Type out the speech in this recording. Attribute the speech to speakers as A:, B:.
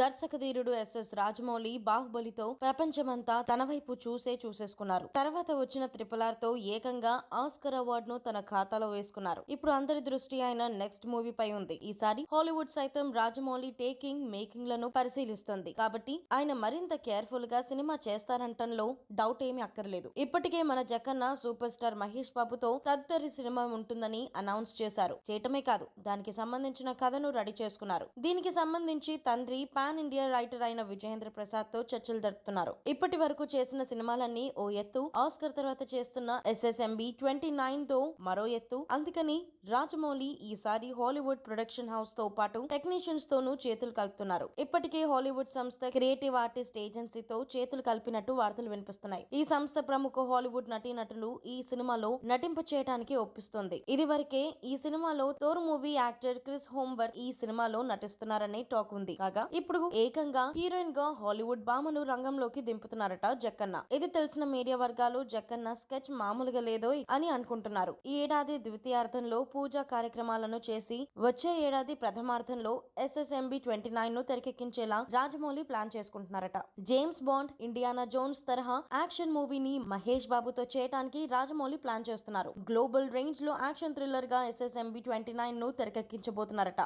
A: దర్శకధీరుడు SS Rajamouli బాహుబలితో ప్రపంచమంతా తన వైపు చూసే చూసేసుకున్నారు. తర్వాత వచ్చిన త్రిపుల్ ఆర్తో ఏకంగా ఆస్కర్ అవార్డును తన ఖాతాలో వేసుకున్నారు. ఇప్పుడు అందరి దృష్టి ఆయన నెక్స్ట్ మూవీ పై ఉంది. ఈసారి హాలీవుడ్ సైతం రాజమౌళి టేకింగ్ మేకింగ్లను పరిశీలిస్తుంది. కాబట్టి ఆయన మరింత కేర్ఫుల్గా సినిమా చేస్తారంటంలో డౌట్ ఏమీ అక్కర్లేదు. ఇప్పటికే మన జక్కన్న సూపర్ స్టార్ మహేష్ బాబుతో తదితరి సినిమా ఉంటుందని అనౌన్స్ చేశారు. చేయటమే కాదు దానికి సంబంధించిన కథను రెడీ చేసుకున్నారు. దీనికి సంబంధించి తండ్రి పాన్ ఇండియా రైటర్ అయిన విజయేంద్ర ప్రసాద్తో చర్చలు జరుపుతున్నారు. ఇప్పటి వరకు చేసిన సినిమాలన్నీ ఓ ఎత్తు ఆస్కర్ తర్వాత చేస్తున్న ఎస్ఎస్ఎంబి ట్వంటీ నైన్తో మరో ఎత్తు. అందుకని రాజమౌళి ఈసారి హాలీవుడ్ ప్రొడక్షన్ హౌస్తో పాటు టెక్నీషియన్స్ తోనూ చేతులు కలుపుతున్నారు. ఇప్పటికే హాలీవుడ్ సంస్థ క్రియేటివ్ ఆర్టిస్ట్ ఏజెన్సీతో చేతులు కలిపినట్టు వార్తలు వినిపిస్తున్నాయి. ఈ సంస్థ ప్రముఖ హాలీవుడ్ నటీనటులు ఈ సినిమాలో నటింప చేయడానికి ఒప్పిస్తుంది. ఇది వరకే ఈ సినిమాలో Thor movie actor Chris Hemsworth ఈ సినిమాలో నటిస్తున్నారనే టాక్ ఉంది. కాగా ఇప్పుడు ఏకంగా హీరోయిన్గా హాలీవుడ్ భామను రంగంలోకి దింపుతున్నారట జక్కన్న. ఇది తెలిసిన మీడియా వర్గాలు జక్కన్న స్కెచ్ మామూలుగా లేదో అని అనుకుంటున్నారు. ఈ ఏడాది ద్వితీయార్థంలో పూజా కార్యక్రమాలను చేసి వచ్చే ఏడాది ప్రథమార్థంలో ఎస్ఎస్ఎంబి ట్వంటీ నైన్ను తెరకెక్కించేలా రాజమౌళి ప్లాన్ చేసుకుంటున్నారట. జేమ్స్ బాండ్ ఇండియానా జోన్స్ తరహా యాక్షన్ మూవీని మహేష్ బాబుతో చేయడానికి రాజమౌళి ప్లాన్ చేస్తున్నారు. గ్లోబల్ రేంజ్లో యాక్షన్ థ్రిల్లర్గా ఎస్ఎస్ఎంబి ట్వంటీ నైన్ను తెరకెక్కించబోతున్నారట.